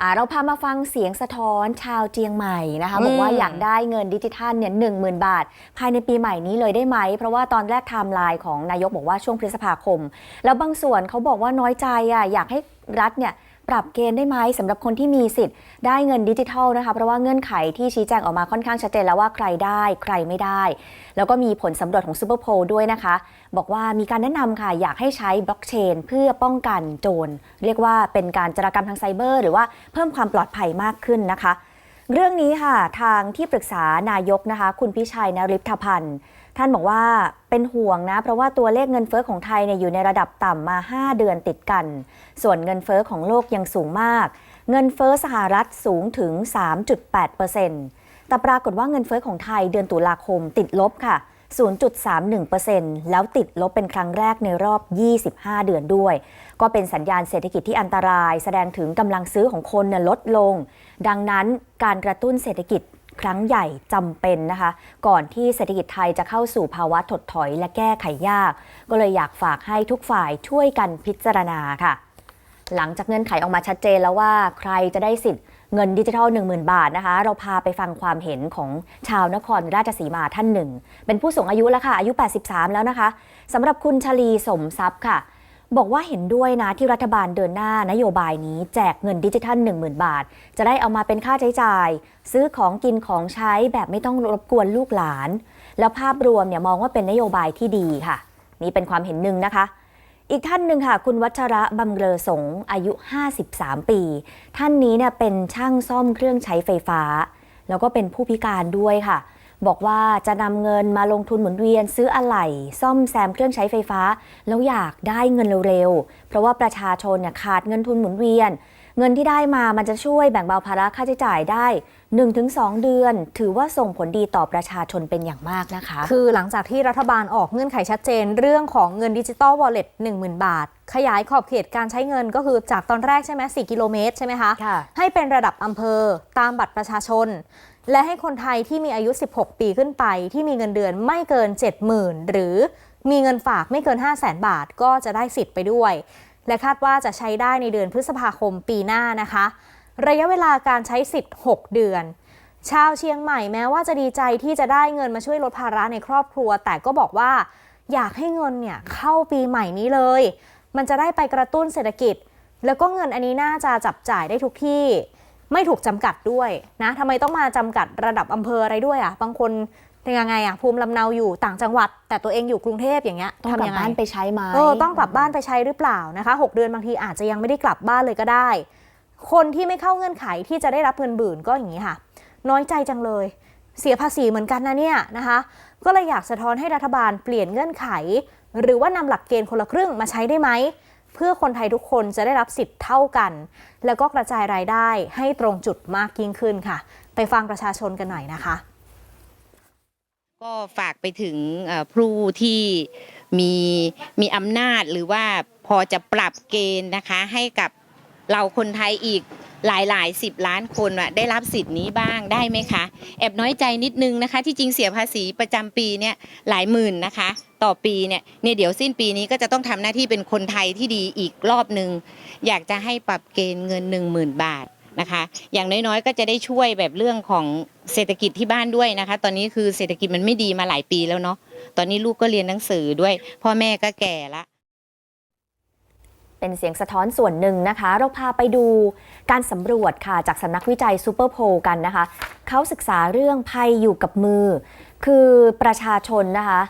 อ่าเราพามาฟังเสียงสะท้อนชาวเจียงใหม่นะคะอืมบอกว่าอยากได้เงินดิจิทัลเนี่ยหนึ่งหมื่นบาท ภายในปีใหม่นี้เลยได้ไหม เพราะว่าตอนแรกไทม์ไลน์ของนายกบอกว่าช่วงพฤษภาคม แล้วบางส่วนเขาบอกว่าน้อยใจอะอยากให้รัฐเนี่ย ปรับเกณฑ์ได้ไหมสำหรับคนที่มีสิทธิ์ได้เงินดิจิทัลนะคะ เพราะว่าเงื่อนไขที่ชี้แจงออกมาค่อนข้างชัดเจนแล้วว่าใครได้ใครไม่ได้ แล้วก็มีผลสำรวจของซูเปอร์โพลด้วยนะคะ บอกว่ามีการแนะนำค่ะอยากให้ใช้บล็อกเชนเพื่อป้องกันโจรเรียกว่าเป็นการจรากรรมทางไซเบอร์ หรือว่าเพิ่มความปลอดภัยมากขึ้นนะคะ เรื่องนี้ค่ะทางที่ปรึกษานายกนะคะ คุณพิชัยนริพพันธ์ ท่านบอกว่าเป็นห่วงนะ เพราะว่าตัวเลขเงินเฟ้อของไทยเนี่ยอยู่ในระดับต่ำมา 5 เดือนติดกัน ส่วนเงินเฟ้อของโลกยังสูงมาก เงินเฟ้อสหรัฐสูงถึง 3.8%แต่ปรากฏว่าเงินเฟ้อของไทยเดือนตุลาคมติดลบค่ะ 0.31%แล้วติดลบเป็นครั้งแรกในรอบ 25 เดือนด้วย ก็เป็นสัญญาณเศรษฐกิจที่อันตราย แสดงถึงกำลังซื้อของคนน่ลดลง ดังนั้นการกระตุ้นเศรษฐกิจ ครั้งใหญ่จำเป็นนะคะ ก่อนที่เศรษฐกิจไทยจะเข้าสู่ภาวะถดถอยและแก้ไขยาก ก็เลยอยากฝากให้ทุกฝ่ายช่วยกันพิจารณาค่ะ หลังจากเงื่อนไขออกมาชัดเจนแล้วว่าใครจะได้สิทธิ์เงินดิจิทัล 10,000 บาทนะคะ เราพาไปฟังความเห็นของชาวนครราชสีมาท่านหนึ่ง เป็นผู้สูงอายุแล้วค่ะ อายุ 83 แล้วนะคะสำหรับคุณชลีสมทรัพย์ค่ะ บอกว่าเห็นด้วยนะที่รัฐบาลเดินหน้านโยบายนี้แจกเงินดิจิทัล 10,000 บาท จะได้เอามาเป็นค่าใช้จ่าย ซื้อของกินของใช้แบบไม่ต้องรบกวนลูกหลาน แล้วภาพรวมเนี่ยมองว่าเป็นนโยบายที่ดีค่ะ นี่เป็นความเห็นหนึ่งนะคะ อีกท่านหนึ่งค่ะ คุณวัชระบำเรอสงอายุ 53 ปี ท่านนี้เนี่ยเป็นช่างซ่อมเครื่องใช้ไฟฟ้า แล้วก็เป็นผู้พิการด้วยค่ะ บอกว่าจะนำเงินมาลงทุนหมุนเวียนซื้ออะไหล่ซ่อมแซมเครื่องใช้ไฟฟ้า แล้วอยากได้เงินเร็วๆ เพราะว่าประชาชนเนี่ยขาดเงินทุนหมุนเวียน เงินที่ได้มามันจะช่วยแบ่งเบาภาระค่าใช้จ่ายได้ 1-2 เดือน ถือว่าส่งผลดีต่อประชาชนเป็นอย่างมากนะคะ คือหลังจากที่รัฐบาลออกเงื่อนไขชัดเจน เรื่องของเงินดิจิตอลวอลเล็ต10,000 บาท ขยายขอบเขตการใช้เงินก็คือจากตอนแรกใช่ไหม4กิโลเมตรใช่ไหมคะค่ะให้เป็นระดับอำเภอตามบัตรประชาชน และให้คนไทยที่มีอายุ 16 ปีขึ้นไป ที่มีเงินเดือนไม่เกิน 70,000 หรือมีเงินฝากไม่เกิน 5 0 0 0 0 0บาทก็จะได้สิทธิ์ไปด้วย และคาดว่าจะใช้ได้ในเดือนพฤษภาคมปีหน้านะคะ ระยะเวลาการใช้สิทธิ์ 6 เดือน ชาวเชียงใหม่แม้ว่าจะดีใจที่จะได้เงินมาช่วยลดภาระในครอบครัว แต่ก็บอกว่าอยากให้เงินเนี่ยเข้าปีใหม่นี้เลย มันจะได้ไปกระตุ้นเศรษฐกิจ แล้วก็เงินอันนี้น่าจะจับจ่ายได้ทุกที่ ไม่ถูกจำกัดด้วยนะทำไมต้องมาจำกัดระดับอำเภออะไรด้วยอะบางคนเป็นยังไงอะภูมิลำเนาอยู่ต่างจังหวัด แต่ตัวเองอยู่กรุงเทพอย่างเงี้ยต้องกลัทำบยังไงบ้านไปใช้ไหมเออต้องกลับบ้านไปใช้หรือเปล่านะคะหกเดือนบางทีอาจจะยังไม่ได้กลับบ้านเลยก็ได้ คนที่ไม่เข้าเงื่อนไขที่จะได้รับเงินบื่นก็อย่างนี้ค่ะ น้อยใจจังเลย เสียภาษีเหมือนกันนะเนี่ยนะคะ ก็เลยอยากสะท้อนให้รัฐบาลเปลี่ยนเงื่อนไข หรือว่านำหลักเกณฑ์คนละครึ่งมาใช้ได้ไหม เพื่อคนไทยทุกคนจะได้รับสิทธิ์เท่ากัน แล้วก็กระจายรายได้ให้ตรงจุดมากยิ่งขึ้นค่ะ ไปฟังประชาชนกันหน่อยนะคะ ก็ฝากไปถึงผู้ที่มีมีอำนาจหรือว่าพอจะปรับเกณฑ์นะคะให้กับเราคนไทยอีก หลายหลายสิบล้านคนอะได้รับสิทธิ์นี้บ้างได้ไหมคะ แอบน้อยใจนิดนึงนะคะ ที่จริงเสียภาษีประจำปีเนี่ยหลายหมื่นนะคะ ต่อปีเนี่ยเนี่ยเดี๋ยวสิ้นปีนี้ก็จะต้องทำหน้าที่เป็นคนไทยที่ดีอีกรอบหนึ่งอยากจะให้ปรับเกณฑ์เงิน 1 0,000 บาทนะคะ อย่างน้อยๆก็จะได้ช่วยแบบเรื่องของเศรษฐกิจที่บ้านด้วยนะคะ ตอนนี้คือเศรษฐกิจมันไม่ดีมาหลายปีแล้วเนาะตอนนี้ลูกก็เรียนหนังสือด้วย พ่อแม่ก็แก่ละ เป็นเสียงสะท้อนส่วนหนึ่งนะคะ เราพาไปดูการสำรวจค่ะ จากสำนักวิจัยซูเปอร์โพลกันนะคะ เขาศึกษาเรื่องภัยอยู่กับมือ คือประชาชนนะคะ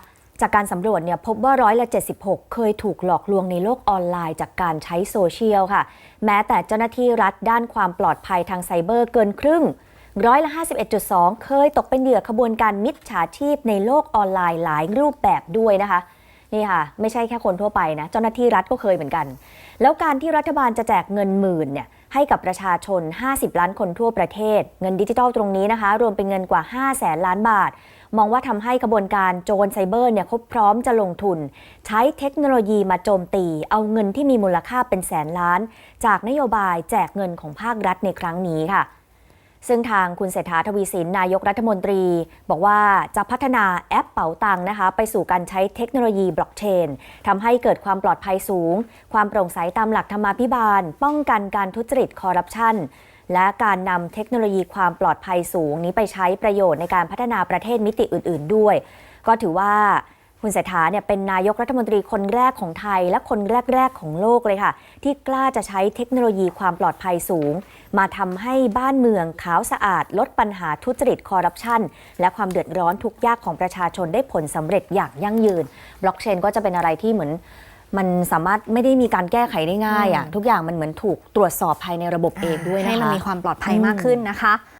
จากการสำรวจเนี่ยพบว่าร้อยละ76 เคยถูกหลอกลวงในโลกออนไลน์จากการใช้โซเชียลค่ะ แม้แต่เจ้าหน้าที่รัฐด้านความปลอดภัยทางไซเบอร์เกินครึ่งร้อยละ51.2 เคยตกเป็นเหยื่อขบวนการมิจฉาชีพในโลกออนไลน์หลายรูปแบบด้วยนะคะ นี่ค่ะ ไม่ใช่แค่คนทั่วไปนะ เจ้าหน้าที่รัฐก็เคยเหมือนกัน แล้วการที่รัฐบาลจะแจกเงินหมื่นเนี่ยให้กับประชาชน 50 ล้านคนทั่วประเทศ เงินดิจิทัลตรงนี้นะคะ รวมเป็นเงินกว่า5แสนล้านบาท มองว่าทำให้กระบวนการโจรไซเบอร์เนี่ยเขาพร้อมจะลงทุน ใช้เทคโนโลยีมาโจมตี เอาเงินที่มีมูลค่าเป็นแสนล้าน จากนโยบายแจกเงินของภาครัฐในครั้งนี้ค่ะ ซึ่งทางคุณเศรษฐาทวีสินนายกรัฐมนตรี บอกว่าจะพัฒนาแอปเป๋าตังนะคะไปสู่การใช้เทคโนโลยีบล็อกเชนทำให้เกิดความปลอดภัยสูง ความโปร่งใสตามหลักธรรมาภิบาล ป้องกันการทุจริตคอร์รัปชันและการนำเทคโนโลยีความปลอดภัยสูงนี้ไปใช้ประโยชน์ในการพัฒนาประเทศมิติอื่น ๆ ด้วย ก็ถือว่า คุณเศรษฐาเนี่ยเป็นนายกรัฐมนตรีคนแรกของไทย และคนแรก ๆ ของโลกเลยค่ะ ที่กล้าจะใช้เทคโนโลยีความปลอดภัยสูง มาทำให้บ้านเมืองขาวสะอาด ลดปัญหาทุจริตคอร์รัปชัน และความเดือดร้อนทุกยากของประชาชนได้ผลสำเร็จอย่างยั่งยืน บล็อกเชนก็จะเป็นอะไรที่เหมือนมันสามารถไม่ได้มีการแก้ไขได้ง่ายอะทุกอย่างมันเหมือนถูกตรวจสอบภายในระบบเองด้วยนะคะให้มันมีความปลอดภัยมากขึ้นนะคะ